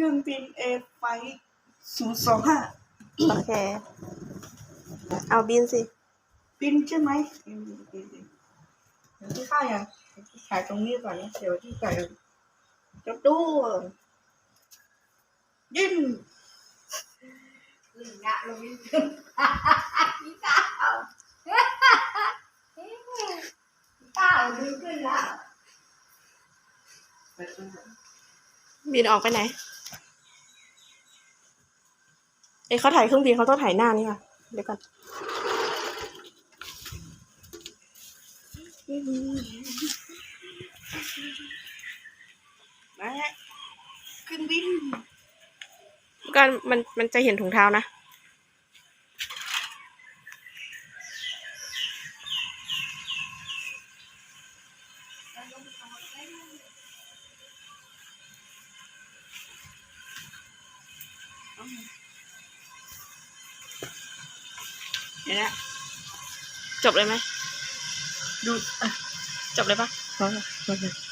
รื่องบินเอไฟศูนย์สองห้าโอเค เอาบินสิ บินใช่ไหมบินบินบินบินเดี๋ยวที่ข้ายังเดี๋ยวที่ขายตรงนี้ก่อนนะเดี๋ยวที่ขายจะดูยินลืมละลงนี่พี่ก้าวพี่ก้าวดึงขึ้นแล้วบินออกไปไหน เอ้เขาถ่ายเครื่องบินเขาต้องถ่ายหน้านี่ค่ะ เดี๋ยวก่อนมาเครื่องบินก็มันมันจะเห็นถุงเท้านะ เห็นไหมจบเลยไหมดูอะจบเลยปะพอแล้วพอแล้ว